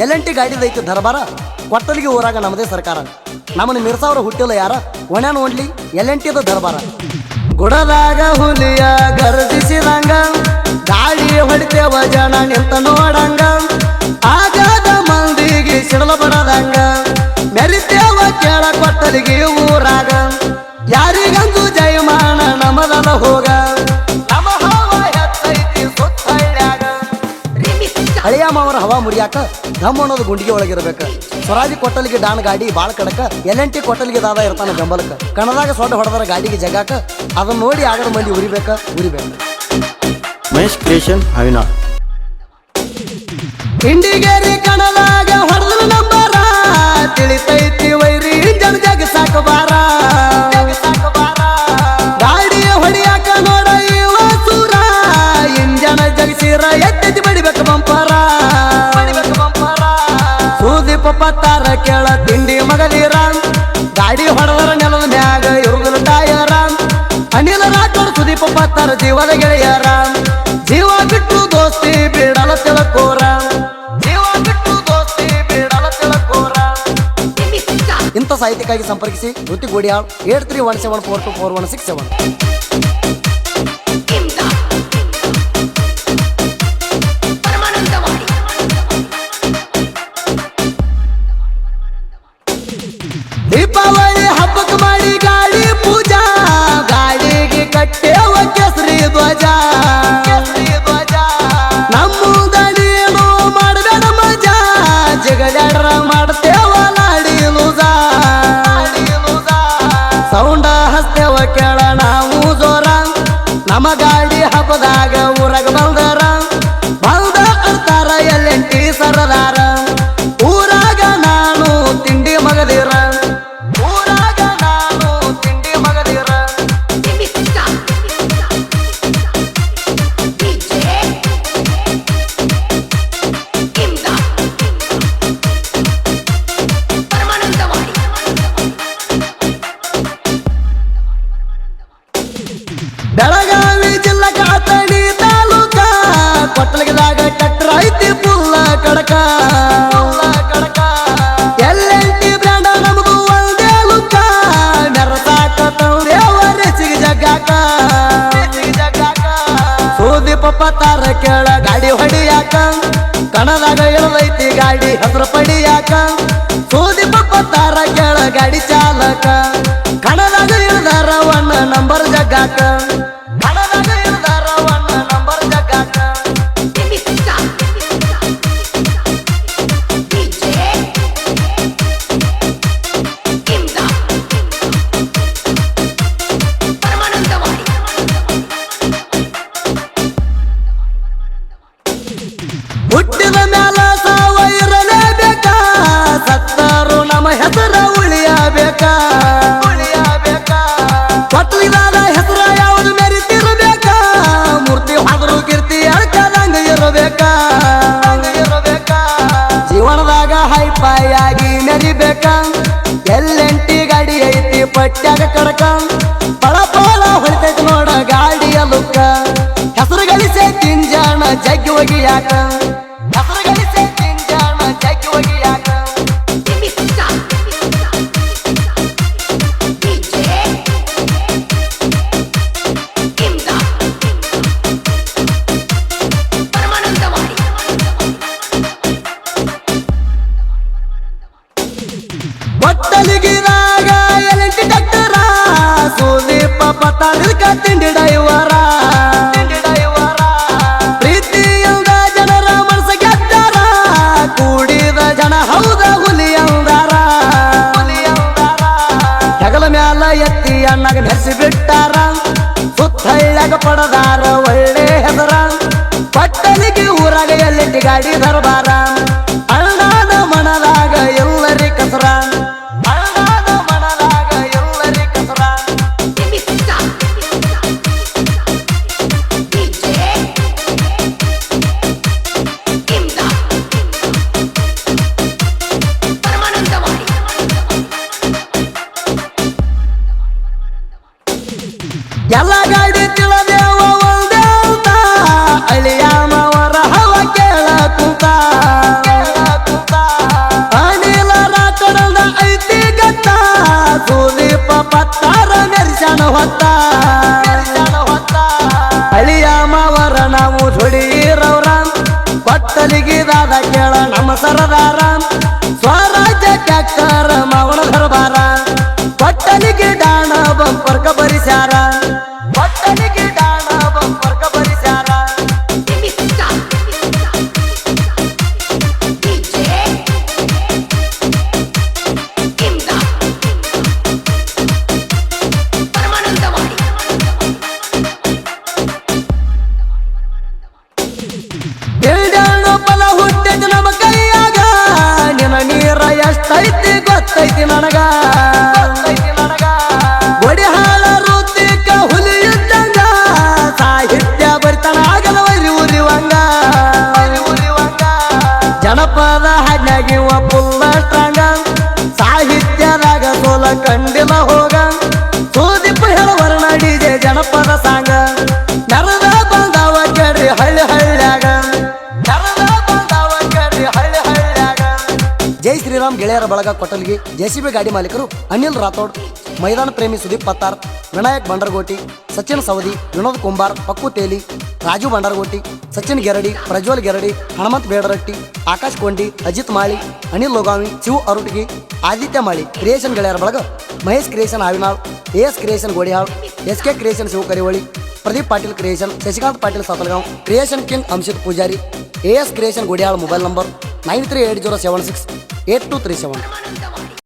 ಎಲ್ಲಂಟಿ ಗಾಡಿದೈತಿ ದರ್ಬಾರ ಕೊಟ್ಟಲಿಗೆ ಊರಾಗ ನಮ್ಮದೇ ಸರ್ಕಾರ. ನಮ್ಮನ್ನು ಮಿರ್ಸಾವ್ರ ಹುಟ್ಟಿಲ್ಲ ಯಾರ? ಒಣ್ಯಾನ ಎನ್ ಎಲ್ಲಂಟಿದ ದರ್ಬಾರ. ಗುಡದಾಗ ಹುಲಿಯ ಗರ್ಜಿಸಿದಂಗ ಗಾಡಿ ಹೊಡಿತೇವ ಜನ ನಿಂತ ನೋಡಂಗ ಆಗದ ಮಂದಿಗೆ ಸಿಡಲ ಬರದಂಗ, ಮೆರಿತೇವ ಕೇಳ ಕೊಟ್ಟಲಿಗೆ ಊರಾಗ. ಹಳೆಯ ಮಾವರ ಹವಾ ಮುರಿಯಾಕ ಧಮ್ ಅನ್ನೋದು ಗುಂಡಿಗೆ ಒಳಗಿರ್ಬೇಕು. ಸ್ವರಾಜಿ ಕೊಟ್ಟಲಿಗೆ ಡಾನ್ ಗಾಡಿ ಬಾಳ ಕಡಕ ಎಲ್ಲಂಟಿ ಕೊಟ್ಟಲಿಗೆ ದಾದ ಇರ್ತಾನ ಬೆಂಬಲಕ್ಕ. ಕಣದಾಗ ಸೊಡ್ಡ ಹೊಡೆದ್ರ ಗಾಡಿಗೆ ಜಗಾಕ ಅದನ್ನ ನೋಡಿ ಆಗದ ಮಂದಿ ಉರಿಬೇಕ ಉರಿಬೇಕ. ಮಹೇಶ್ ಕ್ರಿಯೇಷನ್ ಹವಿನಾ ಹಿಂಡಿಗೇರಿ ಕಣದಾಗ ಹೊಡೆದ ನಂಬರ ತಿಳಿತೈತಿ ವೈರಿ ಜನ ಜಗ ಸಾಕಬಾರ. ಸಾಹಿತ್ಯಕ್ಕಾಗಿ ಸಂಪರ್ಕಿಸಿ Ruthi Godiyal eight three one seven four two four one six seven. ಹಬ್ಬದಾಗ ಊರಾಗ ಬಂದರ ಕೇಳ ಗಾಡಿ ಹೊಡಿಯಾಕ. ಕಣದಾಗ ಇಳದೈತಿ ಗಾಡಿ ಹೆಸರು ಪಡಿಯಾಕ. ಸೂದಿ ಪಪ್ಪ ತಾರ ಕೇಳ ಗಾಡಿ ಚಾಲಕ. ಪಟ್ಯಾಗ ಕಡಕ ಪಳ ಪಳ ಹೊಳಿತೈತಿ ನೋಡ ಗಾಡಿಯ ಲುಕ್ಕ ಹೆಸರು ಗಳಿಸೆ ತಿಂಜಾಣ ಜಗ್ಗಿ ಒಗಿಯಾಕ ಹೆಸರು ಗಳಿಸೆ ತಿಂಜಾಣ ಜಗ್ಗಿ ಒಗಿಯಾಕ ಒಟ್ಟಲಿಗಿದಾಗ ಎಲೆಂಟಿ ಡಾಕ್ಟರ ಸುದೀಪ ಪತ್ತಾರಿಲ್ಕ ತಿಂಡಿ ಡೈವರ ಜನರ ಜನ ಹೌದ ಹೆಗಲ ಮ್ಯಾಲ ಎತ್ತಿ ಅಣ್ಣಗ ಬಿಟ್ಟಾರ. ಪಡದಾರ ಒಳ್ಳೆ ಹೆಸರ ಪಟ್ಟಲಿಗೆ ಊರಾಗ ಎಲ್ಲಿ ಗಾಡಿ ದರ್ಬಾರ ಚನ ಹೊತ್ತ. ಅಳಿಯ ಮಾವರ ನಾವು ಧುಡೀರವ್ರ ಬತ್ತಲಿಗಿದಾದ ಕೇಳ ನಮ್ಮ ಸರದಾರ. ಸ್ವರಾಜ್ಯ ಟ್ಯಾಕ್ಟರ್ ಮಾವನ ದರ್ಬಾರ. ಬತ್ತಲಿಗಿದಾಣ ಬಂಪರ್ಕ ಬರಿಸ್ಯಾರ. ಗೊತ್ತೈತಿ ನನಗ. ಗೆಳೆಯರ ಬಳಗ ಕೊಟ್ಟಲ್ಗಿ ಜೆಸಿಬಿ ಗಾಡಿ ಮಾಲೀಕರು ಅನಿಲ್ ರಾಥೋಡ್ ಮೈದಾನ ಪ್ರೇಮಿ ಸುದೀಪ್ ಪತ್ತಾರ್ ವಿನಾಯಕ್ ಬಂಡರಗೋಟಿ ಸಚಿನ್ ಸವದಿ ವಿನೋದ್ ಕುಂಬಾರ್ ಪಕ್ಕು ತೇಲಿ ರಾಜು ಬಂಡರಗೋಟಿ ಸಚಿನ್ ಗೆರಡಿ ಪ್ರಜ್ವಲ್ ಗೆರಡಿ ಹನುಮಂತ್ ಬೇಡರಟ್ಟಿ ಆಕಾಶ್ ಕೊಂಡಿ ಅಜಿತ್ ಮಾಳಿ ಅನಿಲ್ ಲೋಗಾವಿ ಶಿವ್ ಅರುಟ್ಗಿ ಆದಿತ್ಯ ಮಾಳಿ ಕ್ರಿಯೇಷನ್ ಗೆಳೆಯರ ಬಳಗ Mahesh creation Avinal A S creation Godihal S K creation Shiva Karivali Pradeep Patil creation Shashikant Patil Satalgaon creation king Anshit Pujari A S creation Godiyal mobile number nine three eight zero seven six eight two three seven